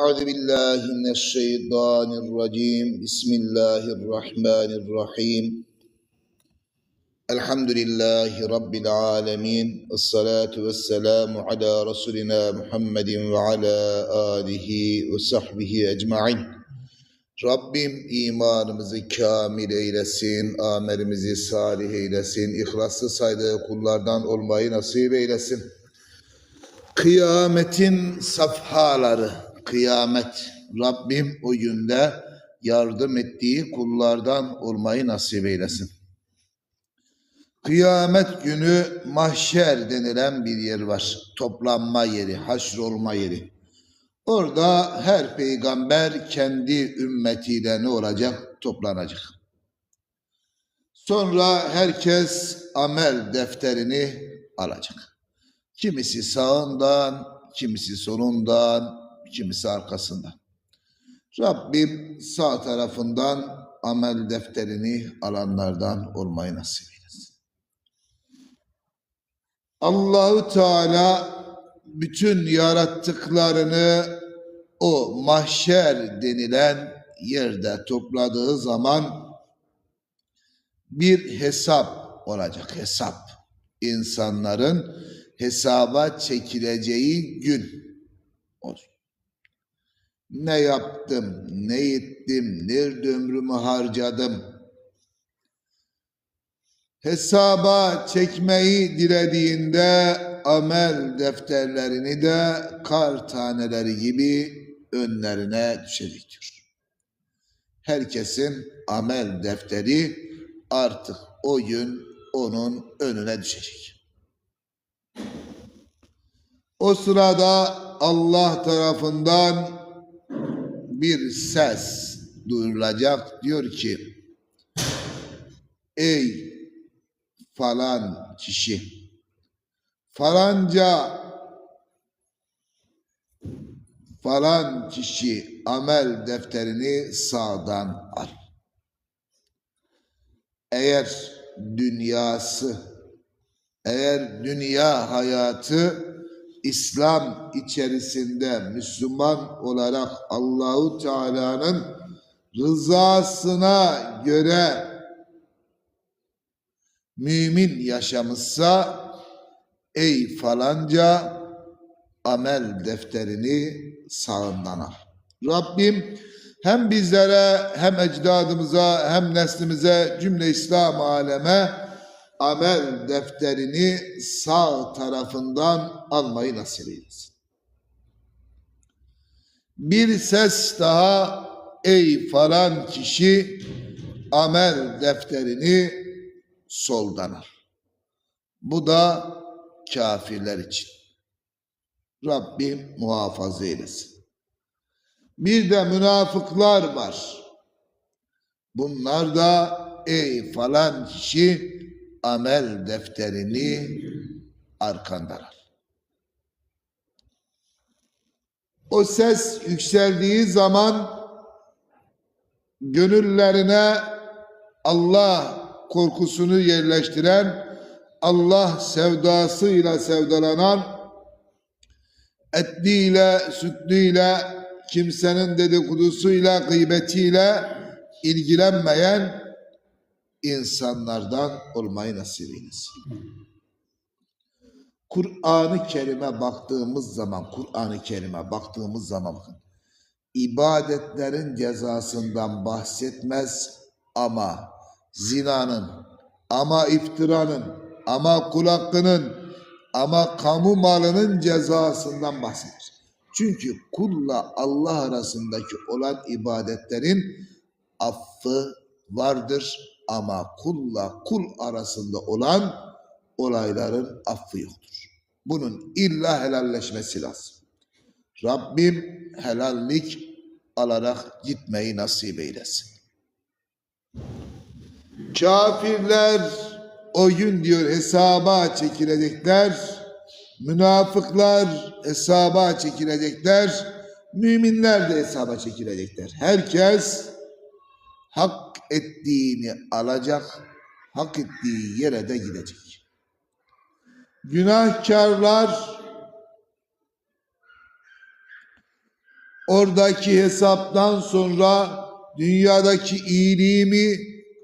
أعوذ بالله من الشيطان الرجيم بسم الله الرحمن الرحيم الحمد لله رب العالمين والصلاة والسلام على رسولنا محمد وعلى آله وصحبه أجمعين Rabbim imanımızı kamil eylesin, amelimizi salih eylesin, ihlaslı saydığı kullardan olmayı nasip eylesin. Kıyametin safhaları, kıyamet. Rabbim o günde yardım ettiği kullardan olmayı nasip eylesin. Kıyamet günü mahşer denilen bir yer var. Toplanma yeri, haşr olma yeri. Orada her peygamber kendi ümmetiyle ne olacak? Toplanacak. Sonra herkes amel defterini alacak. Kimisi sağından, kimisi solundan, kimisi arkasından. Rabbim sağ tarafından amel defterini alanlardan olmayı nasip eylesin. Allahu Teala bütün yarattıklarını o mahşer denilen yerde topladığı zaman bir hesap olacak hesap. İnsanların hesaba çekileceği gün olur. Ne yaptım, ne ettim, nerede ömrümü harcadım? Hesaba çekmeyi dilediğinde amel defterlerini de kar taneleri gibi önlerine düşecek diyor. Herkesin amel defteri artık o gün onun önüne düşecek. O sırada Allah tarafından bir ses duyurulacak diyor ki ey falan kişi falanca falan kişi amel defterini sağdan al. Eğer dünyası, eğer dünya hayatı İslam içerisinde Müslüman olarak Allahu Teala'nın rızasına göre mümin yaşamışsa ey falanca amel defterini sağından al. Rabbim hem bizlere hem ecdadımıza hem neslimize cümle İslam aleme amel defterini sağ tarafından almayı nasip eylesin. Bir ses daha ey falan kişi amel defterini soldan al. Bu da kafirler için. Rabbim muhafaza eylesin. Bir de münafıklar var. Bunlar da ey falan kişi amel defterini arkandan al. O ses yükseldiği zaman gönüllerine Allah korkusunu yerleştiren, Allah sevdasıyla sevdalanan, etliyle, sütlüyle, kimsenin dedikodusuyla, gıybetiyle ilgilenmeyen insanlardan olmayı nasip eylesin. Kur'an-ı Kerim'e baktığımız zaman, Kur'an-ı Kerim'e baktığımız zaman bakın, ibadetlerin cezasından bahsetmez ama zinanın, ama iftiranın, ama kul hakkının, ama kamu malının cezasından bahseder. Çünkü kulla Allah arasındaki olan ibadetlerin affı vardır ama kulla kul arasında olan olayların affı yoktur. Bunun illa helalleşmesi lazım. Rabbim helallik alarak gitmeyi nasip eylesin. Kafirler o gün diyor hesaba çekilecekler. Münafıklar hesaba çekilecekler. Müminler de hesaba çekilecekler. Herkes hak ettiğini alacak, hak ettiği yere de gidecek. Günahkarlar Oradaki hesaptan sonra dünyadaki iyiliği mi,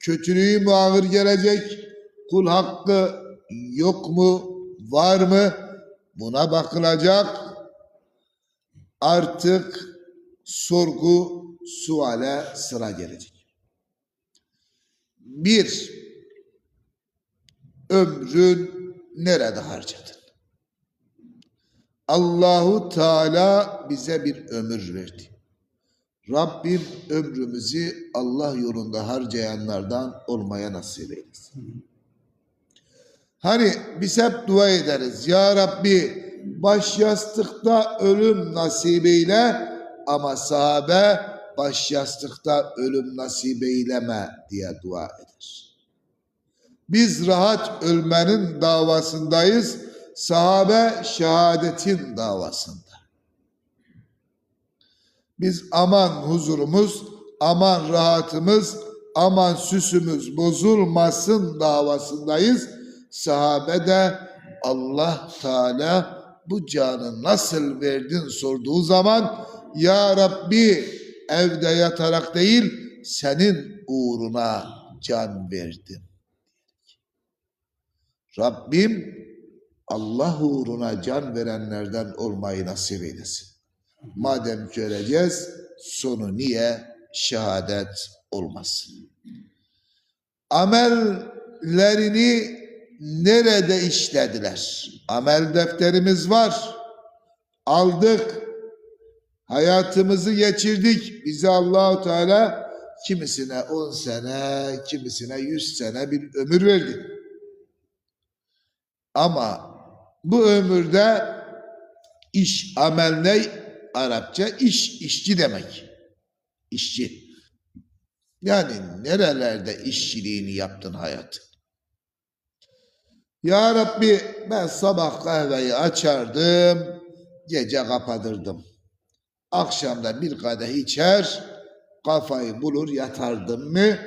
kötülüğü mü ağır gelecek? Kul hakkı yok mu, var mı? Buna bakılacak. Artık sorgu, suale sıra gelecek. Bir, ömrün nerede harcadın? Allahu Teala bize bir ömür verdi. Rabbim ömrümüzü Allah yolunda harcayanlardan olmaya nasip eylesin. Hani biz hep dua ederiz. Ya Rabbi baş yastıkta ölüm nasip ama sahabe baş yastıkta ölüm nasip eyleme diye dua eder. Biz rahat ölmenin davasındayız. Sahabe şehadetin davasında. Biz aman huzurumuz, aman rahatımız, aman süsümüz bozulmasın davasındayız. Sahabe de Allah Teala bu canı nasıl verdin sorduğu zaman Ya Rabbi evde yatarak değil senin uğruna can verdim. Rabbim Allah uğruna can verenlerden olmayı nasip eylesin. Madem ki öleceğiz, sonu niye şehadet olmasın? Amellerini nerede işlediler? Amel defterimiz var. Aldık. Hayatımızı geçirdik. Bize Allahu Teala kimisine 10 sene, kimisine 100 sene bir ömür verdi. Ama bu ömürde iş, amel ne? Arapça iş, işçi demek. İşçi. Yani nerelerde işçiliğini yaptın hayatın? Ya Rabbi ben sabah kahveyi açardım, gece kapatırdım. Akşamda bir kadeh içer, kafayı bulur yatardım mı?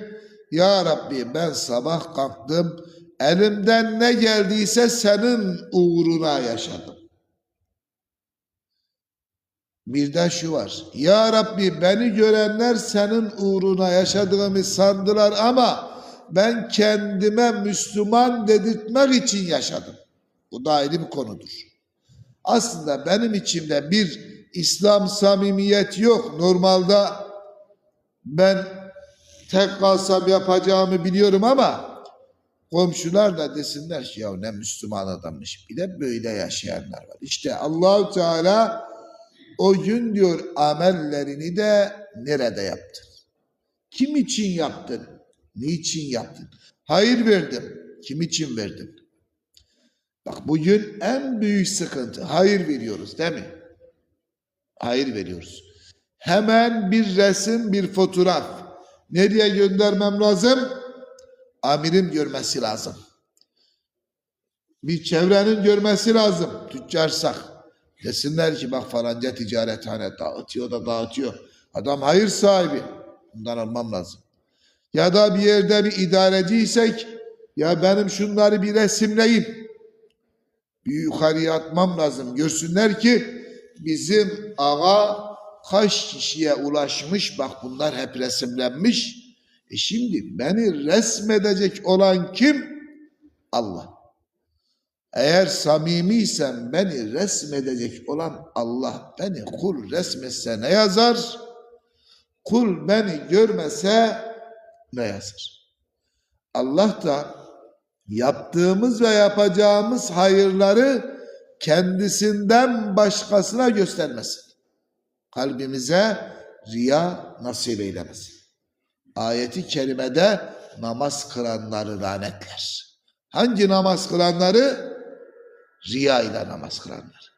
Ya Rabbi ben sabah kalktım, elimden ne geldiyse senin uğruna yaşadım. Bir de şu var. Ya Rabbi beni görenler senin uğruna yaşadığımı sandılar ama ben kendime Müslüman dedirtmek için yaşadım. Bu da ayrı bir konudur. Aslında benim içimde bir İslam samimiyet yok. Normalde ben tek kalsam yapacağımı biliyorum ama komşular da desinler ki ya ne Müslüman adammış. Bir de böyle yaşayanlar var. İşte Allahu Teala o gün diyor amellerini de nerede yaptın? Kim için yaptın? Niçin yaptın? Hayır verdim. Kim için verdin? Bak bugün en büyük sıkıntı. Hayır veriyoruz değil mi? Hayır veriyoruz. Hemen bir resim, bir fotoğraf. Nereye göndermem lazım? Amirim görmesi lazım. Bir çevrenin görmesi lazım. Tüccarsak. Desinler ki bak falanca ticarethane dağıtıyor da dağıtıyor. Adam hayır sahibi. Bundan almam lazım. Ya da bir yerde bir idareciysek ya benim şunları bir resimleyeyim. Bir yukarıya atmam lazım. Görsünler ki bizim ağa kaç kişiye ulaşmış. Bak bunlar hep resimlenmiş. E şimdi beni resmedecek olan kim? Allah. Eğer samimiysem beni resmedecek olan Allah beni kul resmetse ne yazar? Kul beni görmese ne yazar? Allah da yaptığımız ve yapacağımız hayırları kendisinden başkasına göstermesin. Kalbimize riya nasip eylemesin. Ayeti kerimede namaz kılanları lanetler. Hangi namaz kılanları? Riya ile namaz kılanlar.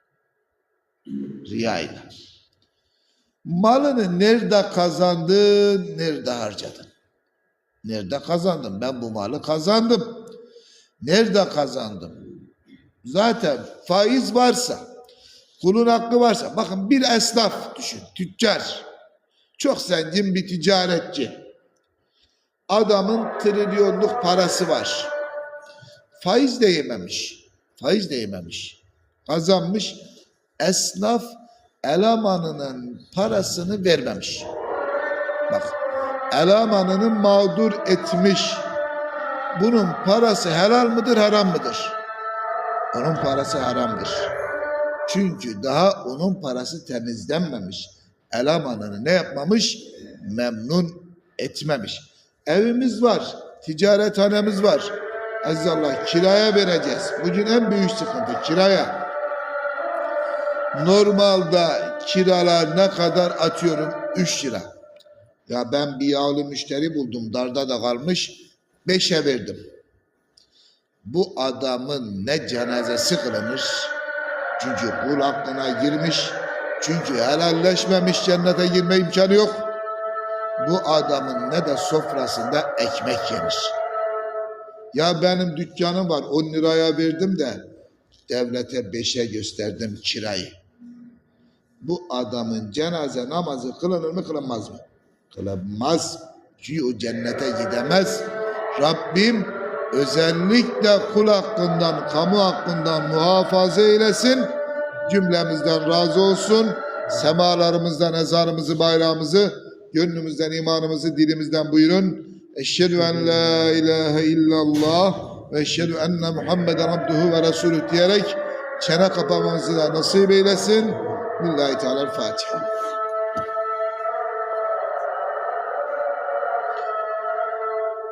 Riya ile. Malını nerede kazandın, nerede harcadın? Nerede kazandım? Ben bu malı kazandım. Nerede kazandım? Zaten faiz varsa, kulun hakkı varsa, bakın bir esnaf düşün, tüccar, çok zengin bir ticaretçi. Adamın trilyonluk parası var. Faiz de yememiş. Faiz de yememiş. Kazanmış. Esnaf elemanının parasını vermemiş. Bak elemanını mağdur etmiş. Bunun parası helal mıdır haram mıdır? Onun parası haramdır. Çünkü daha onun parası temizlenmemiş. Elemanını ne yapmamış? Memnun etmemiş. Evimiz var, ticarethanemiz var. Aziz Allah kiraya vereceğiz. Bugün en büyük sıkıntı kiraya. Normalde kiralar ne kadar atıyorum? 3 lira. Ya ben bir yağlı müşteri buldum. Darda da kalmış. 5'e verdim. Bu adamın ne cenazesi kılınır? Çünkü kul aklına girmiş. Çünkü helalleşmemiş cennete girme imkanı yok. Bu adamın ne de sofrasında ekmek yenir. Ya benim dükkanım var 10 liraya verdim de devlete 5'e gösterdim kirayı. Bu adamın cenaze namazı kılınır mı kılınmaz mı? Kılınmaz. Çünkü o cennete gidemez. Rabbim özellikle kul hakkından, kamu hakkından muhafaza eylesin. Cümlemizden razı olsun. Semalarımızdan ezanımızı, bayrağımızı, gönlümüzden imanımızı, dilimizden buyurun. Eşhedü en la ilahe illallah ve eşhedü enne Muhammeden abduhu ve resulü diyerek çene kapamamızı da nasip eylesin. Lillahi Teala Fatiha.